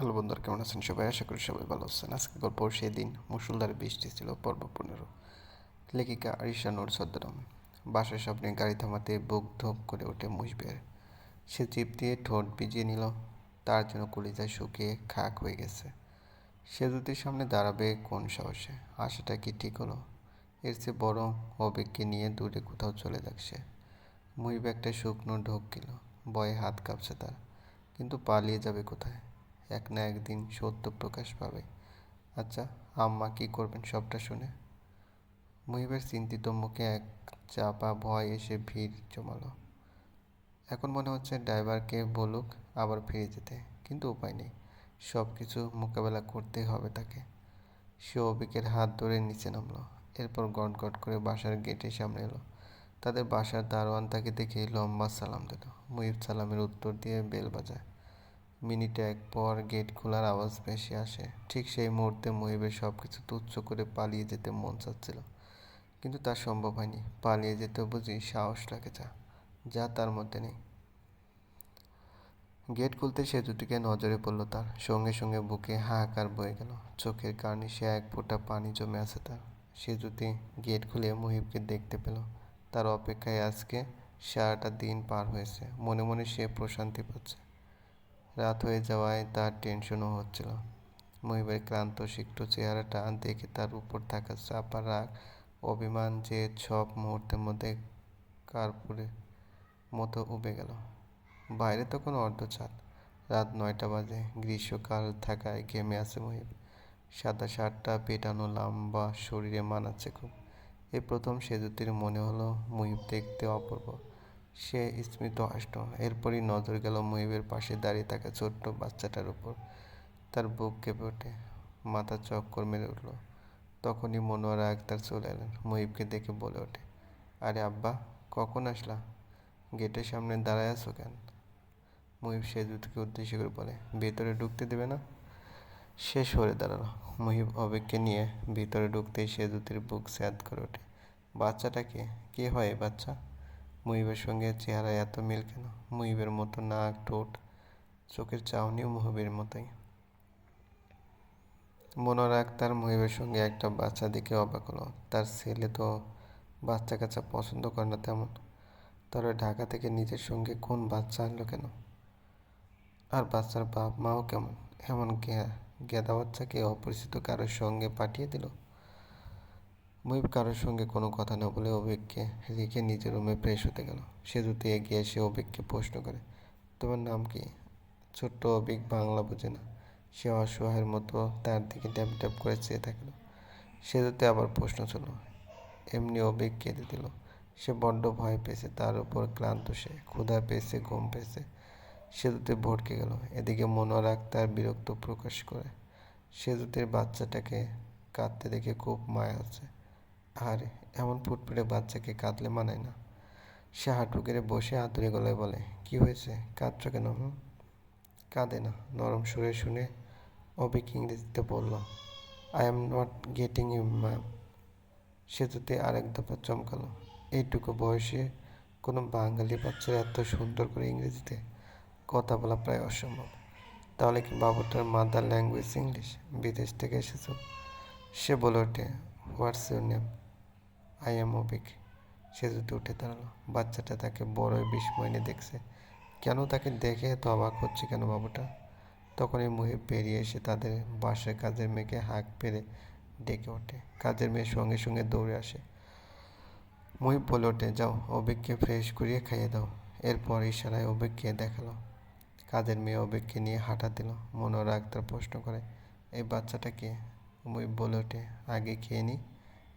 Hello বন্ধুরা, কেমন আছেন সবাই? আশা করি সবাই ভালো আছেন। আজকে গল্প সেদিন মুসুলধারে বৃষ্টি ছিল, পর্ব পনেরো। লেখিকা আরিশা নোর সদ্দরম। বাসার সামনে গাড়ি থামাতে বুক ধোপ করে ওঠে মুশবের সে চিপ দিয়ে ঠোঁট ভিজিয়ে নিল, তার জন্য কলিজায় শুকিয়ে খাক হয়ে গেছে। সে যদি সামনে দাঁড়াবে কোন সাহসে? আশাটা কি ঠিক হলো? এর চেয়ে বড় অবেগকে নিয়ে দূরে কোথাও চলে যাক সে। মুহিব একটা শুকনো ঢোক গেল, ভয়ে হাত কাঁপছে তার। কিন্তু পালিয়ে যাবে কোথায়? এক না একদিন সত্য প্রকাশ পাবে। আচ্ছা আম্মা কি করবেন সবটা শুনে? মুহিবের চিন্তিত মুখে এক চাপা ভয় এসে ভিড় জমালো। এখন মনে হচ্ছে ড্রাইভারকে বলুক আবার ফিরে যেতে, কিন্তু উপায় নেই। সব কিছু মোকাবেলা করতেই হবে তাকে। সে অবিকের হাত ধরে নিচে নামলো, এরপর গট করে বাসার গেটের সামনে এলো। তাদের বাসার দারোয়ান তাকে দেখে লম্বা সালাম দিল। মুহিব সালামের উত্তর দিয়ে বেল বাজায়। মিনিট এক পর গেট খোলার আওয়াজ ভেসে আসে। ঠিক সেই মুহূর্তে মহিবের সব কিছু তুচ্ছ করে পালিয়ে যেতে মন চাচ্ছিল। কিন্তু তা সম্ভব হয়নি। পালিয়ে যেতে বুঝি সাহস লাগে যা যা তার মধ্যে নেই। গেট খুলতে সে দুটিকে নজরে পড়ল তার। সঙ্গে সঙ্গে বুকে হাহাকার বয়ে গেল। চোখের কারণে সে এক ফোঁটা পানি জমে আছে তার। সে যদি গেট খুলে মুহিবকে দেখতে পেল। তার অপেক্ষায় আজকে সারাটা দিন পার হয়েছে। মনে মনে সে প্রশান্তি পাচ্ছে। রাত হয়ে যাওয়ায় তার টেনশনও হচ্ছিল। মহিবের ক্লান্ত সিক্ত চেহারাটা দেখে তার উপর থাকা চাপা রাগ, অভিমান যে সব মুহূর্তের মধ্যে কার্পুরে মতো উবে গেল। বাইরে তখন অর্ধচাঁদ রাত নয়টা বাজে। গ্রীষ্মকাল থাকায় ঘেমে আছে মহিব। সাদা শার্টটা পেটানো লম্বা, শরীরে মানাচ্ছে খুব। এই প্রথম সেজুতির মনে হলো মুহিব দেখতে অপূর্ব। সে স্মিত হাসল এরপরই নজর গেল মুহিবের পাশে দাঁড়িয়ে থাকা ছোট্ট বাচ্চাটার উপর। তার বুক কেঁপে ওঠে, মাথা চক্কর মেরে উঠল। তখনই মনোয়ারা আক্তার চলে এলেন, মুহিবকে দেখে বলে ওঠে, আরে আব্বা, কখন আসলা? গেটের সামনে দাঁড়ায় আছো কেন? মুহিব সেজুতকে উদ্দেশ্য করে বলে, ভেতরে ঢুকতে দেবে না? সে সরে দাঁড়াল। মহিব অবেগকে নিয়ে ভিতরে ঢুকতেই সেজুতির বুক স্যাদ করে ওঠে। বাচ্চাটাকে কে? হয় বাচ্চা? মুহিবের সঙ্গে চেহারা এত মিল কেন? মুহিবের মতো নাক, ঠোঁট, চোখের চাউনিও মুহিবের মতোই। মনোর আক্তার মুহিবের সঙ্গে একটা বাচ্চা দেখে অবাক হলো। তার ছেলে তো বাচ্চা কাচ্চা পছন্দ করে না তেমন। তবে ঢাকা থেকে নিজের সঙ্গে কোন বাচ্চা আনলো কেন? আর বাচ্চার বাপ মাও কেমন? এমন গেদা বাচ্চাকে অপরিচিত কারোর সঙ্গে পাঠিয়ে দিল? মুহিব কারোর সঙ্গে কোনো কথা না বলে অভিককে রেখে নিজের রুমে ফ্রেশ হতে গেল। সে জুতে এগিয়ে এসে অভিককে প্রশ্ন করে, তোমার নাম কি? ছোট্ট অভিক বাংলা বোঝে না। সে অসহায়ের মতো তার দিকে ট্যাপ ট্যাপ করে চেয়ে থাকল। সে জুতে আবার প্রশ্ন ছিল এমনি অভিক কেঁদে দিল। সে বড্ড ভয় পেয়েছে, তার উপর ক্লান্ত সে, ক্ষুধা পেয়েছে, ঘুম পেয়েছে। সেতুতে ভটকে গেল। এদিকে মনোয়ার আক্তার বিরক্ত প্রকাশ করে সেতুতের বাচ্চাটাকে কাঁদতে দেখে খুব মায়া হচ্ছে। আর এমন ফুটফুটে বাচ্চাকে কাঁদলে মানায় না। সে হাঁটু কেড়ে বসে আদরে গলায় বলে, কি হয়েছে? কাঁদছ কেন, হুম? কাঁদে না। নরম সুরে শুনে অবিক ইংরেজিতে বলল I am not getting you ma'am সেতুতে আরেক দফা চমকালো। এইটুকু বয়সে কোনো বাঙালি বাচ্চারা এত সুন্দর করে ইংরেজিতে কথা বলা প্রায় অসম্ভব। তাহলে কি বাবুটার মাদার ল্যাঙ্গুয়েজ ইংলিশ বিদেশ থেকে এসেছ? সে বলে ওঠে what's your name I am Abik সে যদি উঠে দাঁড়াল, বাচ্চাটা তাকে বড়ই বিস্ময় নিয়ে দেখছে। কেন তাকে দেখে এত অবাক হচ্ছে কেন বাবুটা? তখনই মুহিব বেরিয়ে এসে তাদের বাসায় কাজের মেয়েকে হাঁক পেরে ডেকে ওঠে। কাজের মেয়ের সঙ্গে সঙ্গে দৌড়ে আসে। মুহিব বলে ওঠে, যাও অভিককে ফ্রেশ করিয়ে খাইয়ে দাও। এরপর ইশারায় অভিককে দেখাল। কাজের মেয়ে অভিককে নিয়ে হাঁটা দিল। মনোরা আক্তার প্রশ্ন করে, এই বাচ্চাটা কে বলে ওঠে, আগে খেয়ে নিই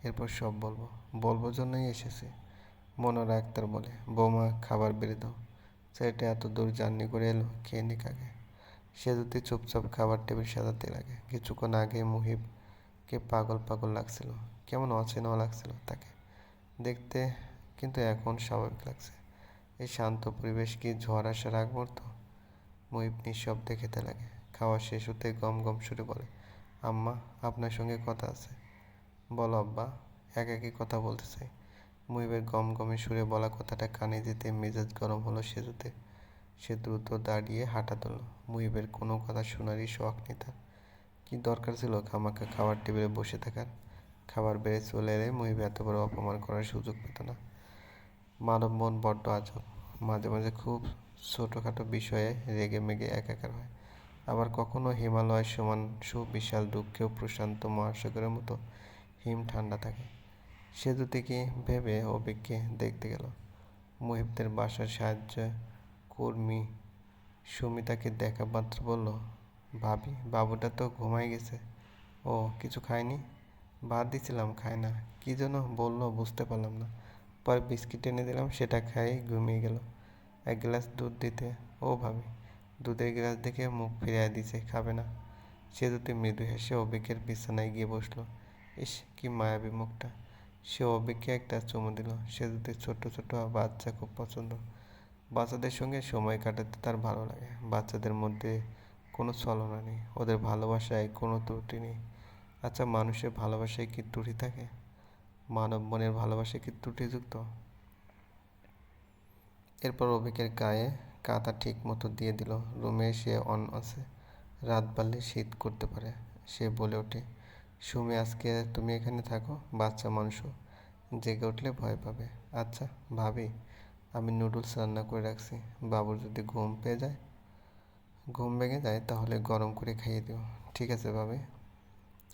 এরপর সব বলব। বলব জন্যই এসেছে। মনোরা আক্তার বলে, বৌমা খাবার বেড়ে দাও। ছেলেটা এত দূর জার্নি করে এলো, খেয়ে নিক আগে সে যদি চুপচাপ খাবার টেবিল সাজাতে লাগে। কিছুক্ষণ আগে মুহিবকে পাগল পাগল লাগছিল। কেমন অচেনাও লাগছিল তাকে। দেখতে কিন্তু এখন স্বাভাবিক লাগছে। এই শান্ত পরিবেশ কি ঝড় আসার আগ মুহূর্ত? মুহিব নিঃশব্দে খেতে লাগে। খাওয়া শেষ হতে গম গম সুরে বলে, আম্মা, আপনার সঙ্গে কথা আছে। বলো আব্বা একাকি কথা বলতে চাই। মুহিবের গম গমে সুরে বলা কথাটা কানে যেতে মেজাজ গরম হলো সেজুতে। সে দ্রুত দাঁড়িয়ে হাঁটা ধরল। মুহিবের কোনো কথা শোনারই শখ নেই তার। কি দরকার ছিল খামাখা খাবার টেবিলে বসে থাকার? খাবার বেড়ে চলে এলে মুহিব এত বড় অপমান করার সুযোগ পেত না। মানব মন বড্ড আজব। মাঝে মাঝে খুব ছোটোখাটো বিষয়ে রেগে মেগে একাকার হয়। আবার কখনো হিমালয়ের সমান সুবিশাল দুঃখেও প্রশান্ত মহাসাগরের মতো হিম ঠান্ডা থাকে। সে দুটি কি ভেবে অভিককে দেখতে গেল। মুহিবদের বাসার সাহায্য কর্মী সুমিতাকে দেখা মাত্র বলল, ভাবি, বাবুটা তো ঘুমাই গেছে। ও, কিছু খায়নি? ভাত দিছিলাম, খায় না। কী যেন বলল বুঝতে পারলাম না। পরে বিস্কিট এনে দিলাম, সেটা খাই ঘুমিয়ে গেল। এক গ্লাস দুধ দিতে, ও ভাবি, দুধের গ্লাস দেখে মুখ ফিরিয়ে দিছে, খাবে না। সে দুটি মৃদু হেসে অভিকের বিছানায় গিয়ে বসল। ইস, কি মায়াবী মুখটা। সে অভিককে একটা চুমু দিল। সে দুটি ছোট ছোট বাচ্চা খুব পছন্দ। বাচ্চাদের সঙ্গে সময় কাটাতে তার ভালো লাগে। বাচ্চাদের মধ্যে কোনো ছলনা নেই। ওদের ভালোবাসায় কোনো ত্রুটি নেই। আচ্ছা মানুষের ভালোবাসায় কি ত্রুটি থাকে? মানব মনের ভালোবাসা কি ত্রুটিযুক্ত? এরপর অভিকের গায়ে কাঁথা ঠিক মতো দিয়ে দিল। রুমে সে অন আছে। রাত বাড়লে শীত করতে পারে। সে বলে ওঠে সুমি, আজকে তুমি এখানে থাকো, বাচ্চা মানুষও জেগে উঠলে ভয় পাবে। আচ্ছা ভাবি, আমি নুডলস রান্না করে রাখছি। বাবুর যদি ঘুম পেয়ে যায়, ঘুম ভেঙে যায়, তাহলে গরম করে খাইয়ে দিও। ঠিক আছে, ভাবি।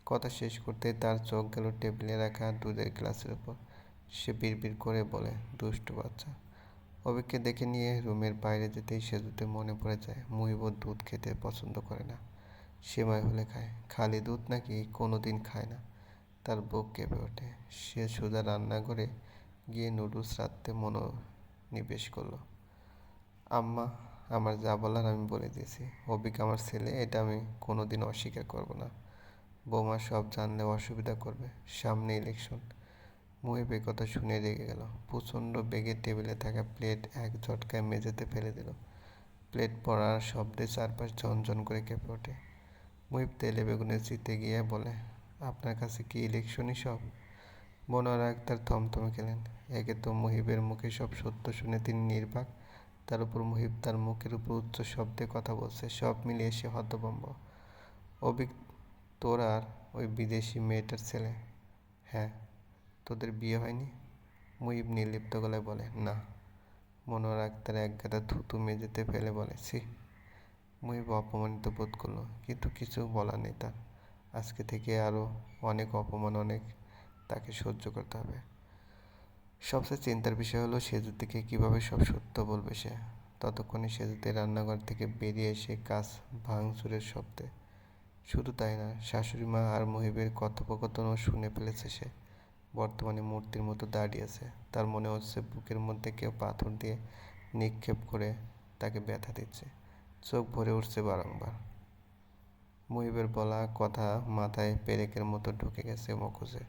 কথা শেষ করতেই তার চোখ গেল টেবিলে রাখা দুধের গ্লাসের উপর। সে বিড়বিড় করে বলে, দুষ্টু বাচ্চা। অভিককে দেখে নিয়ে রুমের বাইরে যেতেই সেতুতে মনে পড়ে যায়, মুহিব দুধ খেতে পছন্দ করে না। সেমাই হলে খায়। খালি দুধ নাকি কোনো দিন খায় না। তার বুক কেঁপে ওঠে। সে সোজা রান্নাঘরে গিয়ে নুডলস রাঁধতে মনোনিবেশ করল। আম্মা, আমার যা বলার আমি বলে দিয়েছি। অবিক আমার ছেলে, এটা আমি কোনো দিন অস্বীকার করব না। বৌমা সব জানলে অসুবিধা করবে। সামনে ইলেকশন। মুহিব কথা শুনে রেগে গেল। প্রচণ্ড বেগে টেবিলে থাকা প্লেট এক ঝটকায় মেঝেতে ফেলে দিল। প্লেট পড়ার শব্দে চারপাশ ঝনঝন করে কেঁপে ওঠে। মুহিব তেলে বেগুনে জিতে গিয়ে বলে, আপনার কাছে কি ইলেকশনই সব? মনোয়ার আক্তার থমথমে খেলেন একে তো মুহিবের মুখে সব সত্য শুনে তিনি নির্বাক, তার উপর মুহিব তার মুখের উপর উচ্চ শব্দে কথা বলছে, সব মিলিয়ে সে হতভম্ব। অভিক, তোর আর ওই বিদেশি মেয়েটার ছেলে? হ্যাঁ তোদের বিয়ে হয়নি? মুহিব নির্লিপ্ত গলায় বলে, না। মনোয়ার আক্তার এক গাদা থুতু মেঝেতে ফেলে বলে, ছি। মুহিব অপমানিত বোধ করল কিন্তু কিছু বলার নেই তার। আজকে থেকে আরও অনেক অপমান, অনেক তাকে সহ্য করতে হবে। সবচেয়ে চিন্তার বিষয় হলো সেজুতিকে কীভাবে সব সত্য বলবে সে। ততক্ষণে সেজুতে রান্নাঘর থেকে বেরিয়ে এসে কাজ ভাঙচুরের শব্দে। শুধু তাই না, শাশুড়ি মা আর মহিবের কথোপকথনও শুনে ফেলেছে সে। বর্তমানে মূর্তির মতো দাঁড়িয়ে আছে। তার মনে হচ্ছে বুকের মধ্যে কেউ পাথর দিয়ে নিক্ষেপ করে তাকে ব্যথা দিচ্ছে। চোখ ভরে উঠছে বারংবার। মুহিবের বলা কথা মাথায় পেরেকের মতো ঢুকে গেছে মকুজে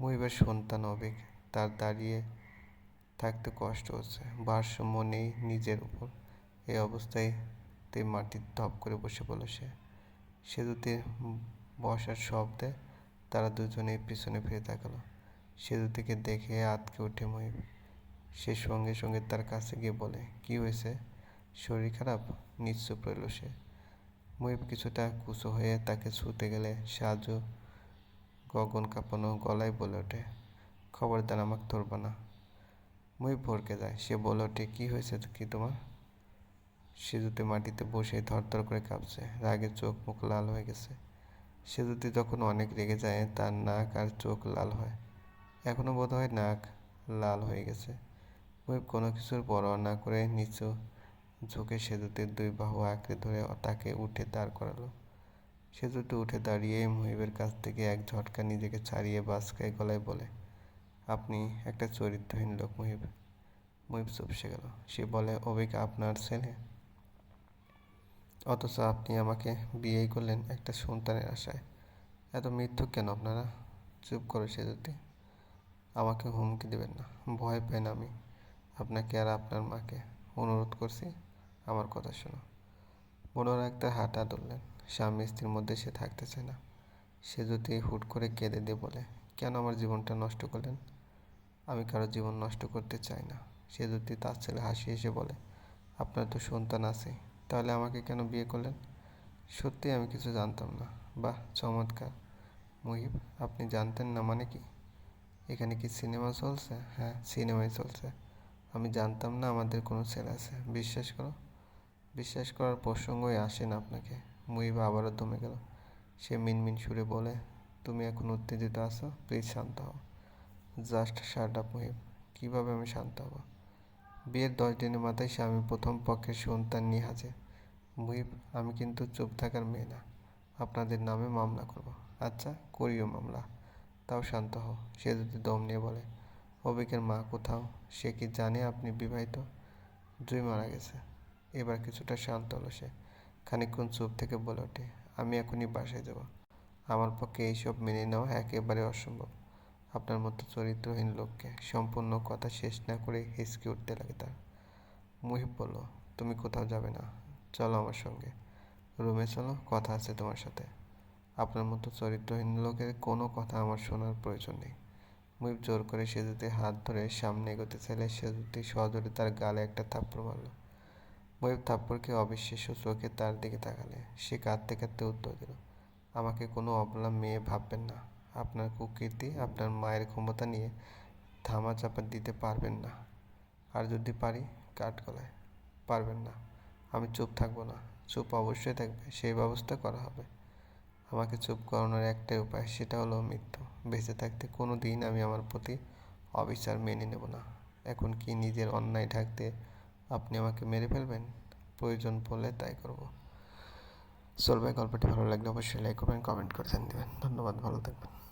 মুহিবের সন্তান অবিক তার দাঁড়িয়ে থাকতে কষ্ট হচ্ছে। ভারসাম্য নেই নিজের উপর। এই অবস্থায় তে মাটির ধপ করে বসে পড়ল সে। সেতুতে বসার শব্দে তারা দুজনেই পিছনে ফিরে তাকালো। থেকে দেখে আতকে ওঠে মহিব। সে সঙ্গে সঙ্গে তার কাছে গিয়ে বলে, কি হয়েছে? শরীর খারাপ? নিশ্চুপ রইল সে। মহিব কিছুটা কুচো হয়ে তাকে ছুতে গেলে সাজু গগন কাঁপানো গলায় বলে ওঠে, খবরদার আমাকে ধরবা না। মহিব ভরকে যায়। সে বলে ওঠে, কী হয়েছে কি তোমার? সেতুতে মাটিতে বসে থরথর করে কাঁপছে, রাগে চোখ মুখ লাল হয়ে গেছে। সেতুতে যখন অনেক রেগে যায়, তার নাক আর চোখ লাল হয়। এখনও বোধ হয় নাক লাল হয়ে গেছে। মহিব কোনো কিছুর পরোয়া না করে নিচু ঝুঁকে সেতুতে দুই বাহু আঁকড়ে ধরে তাকে উঠে দাঁড় করালো। সেতুতে উঠে দাঁড়িয়ে মহিবের কাছ থেকে এক ঝটকা নিজেকে ছাড়িয়ে বাসকায় গলায় বলে, আপনি একটা চরিত্রহীন লোক, মহিব। মহিব চুপসে গেল। সে বলে, অভিক আপনার ছেলে? অথচ আপনি আমাকে বিয়েই করলেন একটা সন্তানের আশায়। এত মৃত্যু কেন আপনারা? চুপ করো যদি আমাকে হুমকি দেবেন না। ভয় পাই না আমি। আপনাকে আর আপনার মাকে। অনুরোধ করছি। আমার কথা শোনো। মনোর একটা হাঁটা ধরলেন। স্বামী স্ত্রীর মধ্যে সে থাকতে চায় না। সে যদি হুট করে কেঁদে দিয়ে বলে, কেন আমার জীবনটা নষ্ট করলেন? আমি কারও জীবন নষ্ট করতে চাই না। সে যদি তার ছেলে হাসি এসে বলে, আপনার তো সন্তান আছে, তাহলে আমাকে কেন বিয়ে করলেন? সত্যি আমি কিছু জানতাম না। বাহ, চমৎকার। মুহিব, আপনি জানতেন না মানে কি? এখানে কি সিনেমা চলছে? হ্যাঁ সিনেমাই চলছে। আমি জানতাম না আমাদের কোনো ছেলে আছে। বিশ্বাস করো বিশ্বাস করার প্রসঙ্গই আসে না আপনাকে। মুহিব আবারও দমে গেল। সে মিনমিন সুরে বলে, তুমি এখন উত্তেজিত আছো? প্লিজ শান্ত হও। Just shut up Muhib. কীভাবে আমি শান্ত হব? বিয়ের দশ দিনের মাথায় স্বামী প্রথম পক্ষের সন্তান নিয়ে হাজির মুহিব, আমি কিন্তু চুপ থাকার মেয়ে না। আপনাদের নামে মামলা করব। আচ্ছা করিও মামলা। তাও শান্ত হও। সে যদি দম নিয়ে বলে, অবিকের মা কোথাও? সে কি জানে আপনি বিবাহিত? জুই মারা গেছে। এবার কিছুটা শান্ত হলো সে। খানিকক্ষণ চুপ থেকে বলে ওঠে, আমি এখনই বাসায় যাব। আমার পক্ষে এইসব মেনে নেওয়া একেবারে অসম্ভব। আপনার মতো চরিত্রহীন লোককে সম্পূর্ণ কথা শেষ না করে হিসকে উঠতে লাগে তার। মুহিব বলল, তুমি কোথাও যাবে না। চলো আমার সঙ্গে। রুমে চলো, কথা আছে তোমার সাথে। আপনার মতো চরিত্রহীন লোকের কোনো কথা আমার শোনার প্রয়োজন নেই। মুহিব জোর করে সেজুতে হাত ধরে সামনে এগোতে চাইলে সেজুতি সজোরে তার গালে একটা থাপ্পড় মারল। মুহিব থাপ্পড়কে অবিশ্বাস্য চোখে তার দিকে তাকালে। সে কাঁদতে কাঁদতে উত্তর দিল, আমাকে কোনো অবলা মেয়ে ভাববেন না। আপনার কুকীর্তি আপনার মায়ের ক্ষমতা নিয়ে ধামা চাপা দিতে পারবেন না। আর যদি পারি, কাঠ গলায়, পারবেন না। আমি চুপ থাকব না। চুপ অবশ্যই থাকবে। সেই ব্যবস্থা করা হবে। আমাকে চুপ করানোর একটাই উপায়, সেটা হলো মৃত্যু। বেঁচে থাকতে কোনো দিন আমি আমার প্রতি অবিচার মেনে নেব না। এখন কি নিজের অন্যায় ঢাকতে আপনি আমাকে মেরে ফেলবেন, প্রয়োজন পড়লে তাই করব। চলবে গল্পটি ভালো লাগলে অবশ্যই লাইক করবেন কমেন্ট করে দেবেন। ধন্যবাদ, ভালো থাকবেন।